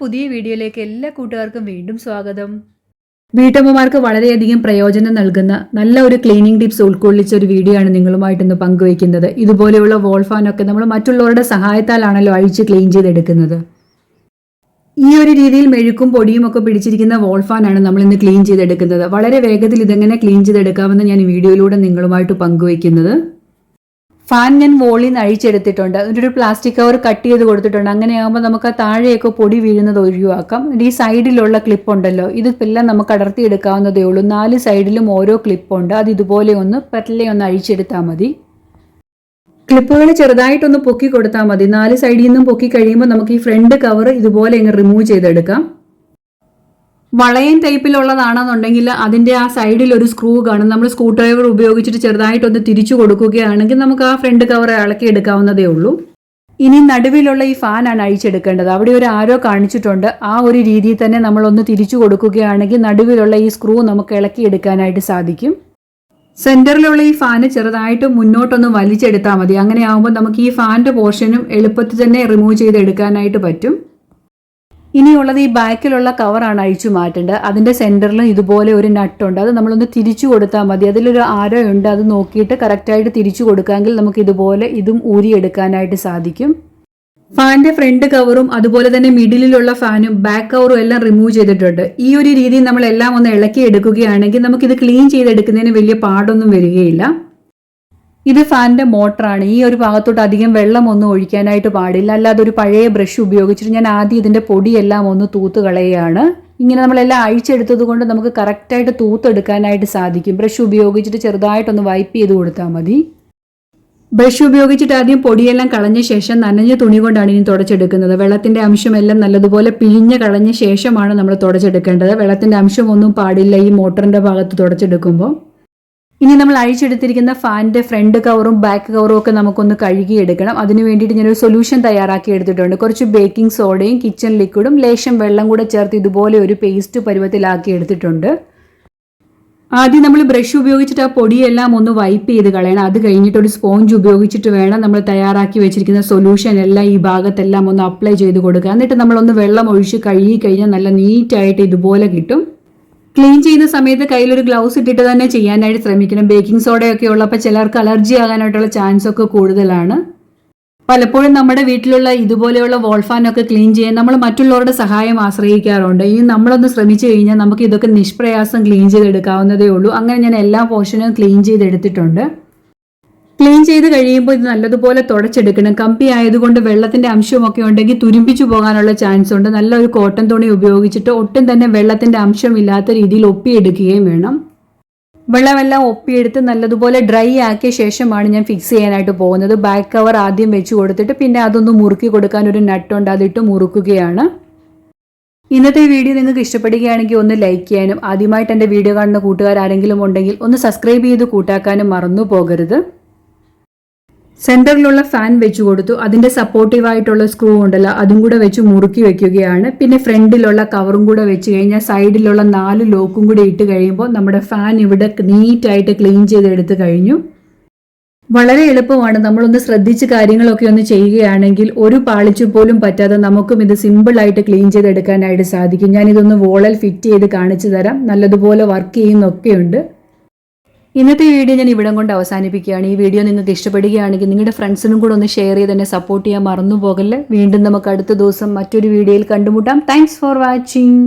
പുതിയ വീഡിയോയിലേക്ക് എല്ലാ കൂട്ടുകാർക്കും വീണ്ടും സ്വാഗതം. വീട്ടമ്മമാർക്ക് വളരെയധികം പ്രയോജനം നൽകുന്ന നല്ല ഒരു ക്ലീനിങ് ടിപ്സ് ഉൾക്കൊള്ളിച്ച ഒരു വീഡിയോ ആണ് നിങ്ങളുമായിട്ട് ഇന്ന് പങ്കുവയ്ക്കുന്നത്. ഇതുപോലെയുള്ള വോൾഫാൻ ഫാനൊക്കെ നമ്മൾ മറ്റുള്ളവരുടെ സഹായത്താലാണല്ലോ അഴിച്ച് ക്ലീൻ ചെയ്തെടുക്കുന്നത്. ഈ ഒരു രീതിയിൽ മെഴുക്കും പൊടിയും ഒക്കെ പിടിച്ചിരിക്കുന്ന വോൾഫാൻ ഫാനാണ് നമ്മൾ ഇന്ന് ക്ലീൻ ചെയ്തെടുക്കുന്നത്. വളരെ വേഗത്തിൽ ഇതെങ്ങനെ ക്ലീൻ ചെയ്തെടുക്കാമെന്ന് ഞാൻ വീഡിയോയിലൂടെ നിങ്ങളുമായിട്ട് പങ്കുവയ്ക്കുന്നത്. ഫാൻ ഞാൻ വോളിൽ നിന്ന് അഴിച്ചെടുത്തിട്ടുണ്ട്. എന്നിട്ടൊരു പ്ലാസ്റ്റിക് കവർ കട്ട് ചെയ്ത് കൊടുത്തിട്ടുണ്ട്. അങ്ങനെയാകുമ്പോൾ നമുക്ക് ആ താഴെയൊക്കെ പൊടി വീഴുന്നത് ഒഴിവാക്കാം. ഈ സൈഡിലുള്ള ക്ലിപ്പ് ഉണ്ടല്ലോ. ഇത് എല്ലാം നമുക്ക് അടർത്തി എടുക്കാവുന്നതേ ഉള്ളൂ. നാല് സൈഡിലും ഓരോ ക്ലിപ്പുണ്ട് അത് ഇതുപോലെ ഒന്ന് പെറ്റലെ ഒന്ന് അഴിച്ചെടുത്താൽ മതി. ക്ലിപ്പുകൾ ചെറുതായിട്ടൊന്ന് പൊക്കി കൊടുത്താൽ മതി. നാല് സൈഡിൽ നിന്നും പൊക്കി കഴിയുമ്പോൾ നമുക്ക് ഈ ഫ്രണ്ട് കവർ ഇതുപോലെ ഇങ്ങ് റിമൂവ് ചെയ്തെടുക്കാം. വളയൻ ടൈപ്പിലുള്ളതാണെന്നുണ്ടെങ്കിൽ അതിന്റെ ആ സൈഡിൽ ഒരു സ്ക്രൂ കാണും. നമ്മൾ സ്ക്രൂ ഡ്രൈവർ ഉപയോഗിച്ചിട്ട് ചെറുതായിട്ടൊന്ന് തിരിച്ചു കൊടുക്കുകയാണെങ്കിൽ നമുക്ക് ആ ഫ്രണ്ട് കവർ ഇളക്കി എടുക്കാവുന്നതേ ഉള്ളൂ. ഇനി നടുവിലുള്ള ഈ ഫാനാണ് അഴിച്ചെടുക്കേണ്ടത്. അവിടെ ഒരു ആരോ കാണിച്ചിട്ടുണ്ട്. ആ ഒരു രീതിയിൽ തന്നെ നമ്മൾ ഒന്ന് തിരിച്ചു കൊടുക്കുകയാണെങ്കിൽ നടുവിലുള്ള ഈ സ്ക്രൂ നമുക്ക് ഇളക്കി എടുക്കാനായിട്ട് സാധിക്കും. സെന്ററിലുള്ള ഈ ഫാന് ചെറുതായിട്ട് മുന്നോട്ടൊന്ന് വലിച്ചെടുത്താൽ മതി. അങ്ങനെ ആകുമ്പോൾ നമുക്ക് ഈ ഫാനിന്റെ പോർഷനും എളുപ്പത്തിൽ തന്നെ റിമൂവ് ചെയ്ത് എടുക്കാനായിട്ട് പറ്റും. ഇനിയുള്ളത് ഈ ബാക്കിലുള്ള കവറാണ് അഴിച്ചു മാറ്റേണ്ടത്. അതിന്റെ സെന്ററിലും ഇതുപോലെ ഒരു നട്ടുണ്ട്. അത് നമ്മളൊന്ന് തിരിച്ചു കൊടുത്താൽ മതി. അതിലൊരു ആരോ ഉണ്ട് അത് നോക്കിയിട്ട് കറക്റ്റായിട്ട് തിരിച്ചു കൊടുക്കാമെങ്കിൽ നമുക്ക് ഇതുപോലെ ഇതും ഊരിയെടുക്കാനായിട്ട് സാധിക്കും. ഫാനിന്റെ ഫ്രണ്ട് കവറും അതുപോലെ തന്നെ മിഡിലുള്ള ഫാനും ബാക്ക് കവറും എല്ലാം റിമൂവ് ചെയ്തിട്ടുണ്ട്. ഈ ഒരു രീതിയിൽ നമ്മൾ എല്ലാം ഒന്ന് ഇളക്കി എടുക്കുകയാണെങ്കിൽ നമുക്കിത് ക്ലീൻ ചെയ്തെടുക്കുന്നതിന് വലിയ പാടൊന്നും വരികയില്ല. ഇത് ഫാനിന്റെ മോട്ടറാണ്. ഈ ഒരു ഭാഗത്തോട്ട് അധികം വെള്ളം ഒന്നും ഒഴിക്കാനായിട്ട് പാടില്ല. അല്ലാതെ ഒരു പഴയ ബ്രഷ് ഉപയോഗിച്ചിട്ട് ഞാൻ ആദ്യം ഇതിന്റെ പൊടിയെല്ലാം ഒന്ന് തൂത്ത് കളയുകയാണ്. ഇങ്ങനെ നമ്മളെല്ലാം അഴിച്ചെടുത്തത് കൊണ്ട് നമുക്ക് കറക്റ്റായിട്ട് തൂത്തെടുക്കാനായിട്ട് സാധിക്കും. ബ്രഷ് ഉപയോഗിച്ചിട്ട് ചെറുതായിട്ടൊന്ന് വൈപ്പ് ചെയ്ത് കൊടുത്താൽ മതി. ബ്രഷ് ഉപയോഗിച്ചിട്ട് ആദ്യം പൊടിയെല്ലാം കളഞ്ഞ ശേഷം നനഞ്ഞ തുണി കൊണ്ടാണ് ഇനി തുടച്ചെടുക്കുന്നത്. വെള്ളത്തിന്റെ അംശം എല്ലാം നല്ലതുപോലെ പിഴിഞ്ഞ് കളഞ്ഞ ശേഷമാണ് നമ്മൾ തുടച്ചെടുക്കേണ്ടത്. വെള്ളത്തിന്റെ അംശം ഒന്നും പാടില്ല ഈ മോട്ടറിന്റെ ഭാഗത്ത് തുടച്ചെടുക്കുമ്പോൾ ഇനി നമ്മൾ അഴിച്ചെടുത്തിരിക്കുന്ന ഫാനിന്റെ ഫ്രണ്ട് കവറും ബാക്ക് കവറും ഒക്കെ നമുക്കൊന്ന് കഴുകി എടുക്കണം അതിനു വേണ്ടിയിട്ട് ഞാനൊരു സൊല്യൂഷൻ തയ്യാറാക്കി എടുത്തിട്ടുണ്ട്. കുറച്ച് ബേക്കിംഗ് സോഡയും കിച്ചൺ ലിക്വിഡും ലേശം വെള്ളം കൂടെ ചേർത്ത് ഇതുപോലെ ഒരു പേസ്റ്റ് പരുവത്തിലാക്കി എടുത്തിട്ടുണ്ട്. ആദ്യം നമ്മൾ ബ്രഷ് ഉപയോഗിച്ചിട്ട് ആ പൊടിയെല്ലാം ഒന്ന് വൈപ്പ് ചെയ്ത് കളയണം. അത് കഴിഞ്ഞിട്ട് ഒരു സ്പോഞ്ച് ഉപയോഗിച്ചിട്ട് വേണം നമ്മൾ തയ്യാറാക്കി വെച്ചിരിക്കുന്ന സൊല്യൂഷൻ എല്ലാം ഈ ഭാഗത്തെല്ലാം ഒന്ന് അപ്ലൈ ചെയ്ത് കൊടുക്കുക. എന്നിട്ട് നമ്മളൊന്ന് വെള്ളം ഒഴിച്ച് കഴുകി കഴിഞ്ഞാൽ നല്ല നീറ്റായിട്ട് ഇതുപോലെ കിട്ടും. ക്ലീൻ ചെയ്യുന്ന സമയത്ത് കയ്യിലൊരു ഗ്ലൗസ് ഇട്ടിട്ട് തന്നെ ചെയ്യാനായിട്ട് ശ്രമിക്കണം. ബേക്കിംഗ് സോഡയൊക്കെ ഉള്ളപ്പോൾ ചിലർക്ക് അലർജി ആകാനായിട്ടുള്ള ചാൻസ് ഒക്കെ കൂടുതലാണ്. പലപ്പോഴും നമ്മുടെ വീട്ടിലുള്ള ഇതുപോലെയുള്ള വോൾഫാനൊക്കെ ക്ലീൻ ചെയ്യാൻ നമ്മൾ മറ്റുള്ളവരുടെ സഹായം ആശ്രയിക്കാറുണ്ട്. ഇനി നമ്മളൊന്ന് ശ്രമിച്ചു കഴിഞ്ഞാൽ നമുക്ക് ഇതൊക്കെ നിഷ്പ്രയാസം ക്ലീൻ ചെയ്തെടുക്കാവുന്നതേ ഉള്ളൂ. അങ്ങനെ ഞാൻ എല്ലാ പോർഷനും ക്ലീൻ ചെയ്തെടുത്തിട്ടുണ്ട്. ക്ലീൻ ചെയ്ത് കഴിയുമ്പോൾ ഇത് നല്ലതുപോലെ തുടച്ചെടുക്കണം. കമ്പി ആയതുകൊണ്ട് വെള്ളത്തിന്റെ അംശമൊക്കെ ഉണ്ടെങ്കിൽ തുരുമ്പിച്ചു പോകാനുള്ള ചാൻസ് ഉണ്ട്. നല്ലൊരു കോട്ടൺ തുണി ഉപയോഗിച്ചിട്ട് ഒട്ടും തന്നെ വെള്ളത്തിന്റെ അംശം ഇല്ലാത്ത രീതിയിൽ ഒപ്പിയെടുക്കുകയും വേണം. വെള്ളമെല്ലാം ഒപ്പിയെടുത്ത് നല്ലതുപോലെ ഡ്രൈ ആക്കിയ ശേഷമാണ് ഞാൻ ഫിക്സ് ചെയ്യാനായിട്ട് പോകുന്നത്. ബാക്ക് കവർ ആദ്യം വെച്ച് കൊടുത്തിട്ട് പിന്നെ അതൊന്ന് മുറുക്കി കൊടുക്കാൻ ഒരു നട്ടുണ്ട് അതിട്ട് മുറുക്കുകയാണ്. ഇന്നത്തെ വീഡിയോ നിങ്ങൾക്ക് ഇഷ്ടപ്പെടുകയാണെങ്കിൽ ഒന്ന് ലൈക്ക് ചെയ്യാനും ആദ്യമായിട്ട് എന്റെ വീഡിയോ കാണുന്ന കൂട്ടുകാർ ആരെങ്കിലും ഉണ്ടെങ്കിൽ ഒന്ന് സബ്സ്ക്രൈബ് ചെയ്ത് കൂട്ടാക്കാനും മറന്നു പോകരുത്. സെന്ററിലുള്ള ഫാൻ വെച്ച് കൊടുത്തു. അതിന്റെ സപ്പോർട്ടീവായിട്ടുള്ള സ്ക്രൂ ഉണ്ടല്ലോ അതും കൂടെ വെച്ച് മുറുക്കി വെക്കുകയാണ്. പിന്നെ ഫ്രണ്ടിലുള്ള കവറും കൂടെ വെച്ച് കഴിഞ്ഞാൽ സൈഡിലുള്ള നാല് ലോക്കും കൂടി ഇട്ട് കഴിയുമ്പോൾ നമ്മുടെ ഫാൻ ഇവിടെ നീറ്റായിട്ട് ക്ലീൻ ചെയ്തെടുത്ത് കഴിഞ്ഞു. വളരെ എളുപ്പമാണ്. നമ്മളൊന്ന് ശ്രദ്ധിച്ച് കാര്യങ്ങളൊക്കെ ഒന്ന് ചെയ്യുകയാണെങ്കിൽ ഒരു പാളിച്ചു പോലും പറ്റാതെ നമുക്കും ഇത് സിമ്പിളായിട്ട് ക്ലീൻ ചെയ്തെടുക്കാനായിട്ട് സാധിക്കും. ഞാനിതൊന്ന് വോളൽ ഫിറ്റ് ചെയ്ത് കാണിച്ചു തരാം. നല്ലതുപോലെ വർക്ക് ചെയ്യുന്നൊക്കെയുണ്ട്. ഇന്നത്തെ വീഡിയോ ഞാൻ ഇവിടം കൊണ്ട് അവസാനിപ്പിക്കുകയാണ്. ഈ വീഡിയോ നിങ്ങൾക്ക് ഇഷ്ടപ്പെടുകയാണെങ്കിൽ നിങ്ങളുടെ ഫ്രണ്ട്സിനും കൂടെ ഒന്ന് ഷെയർ ചെയ്ത് എന്നെ സപ്പോർട്ട് ചെയ്യാൻ മറന്നു പോകല്ലേ വീണ്ടും നമുക്ക് അടുത്ത ദിവസം മറ്റൊരു വീഡിയോയിൽ കണ്ടുമുട്ടാം. Thanks for watching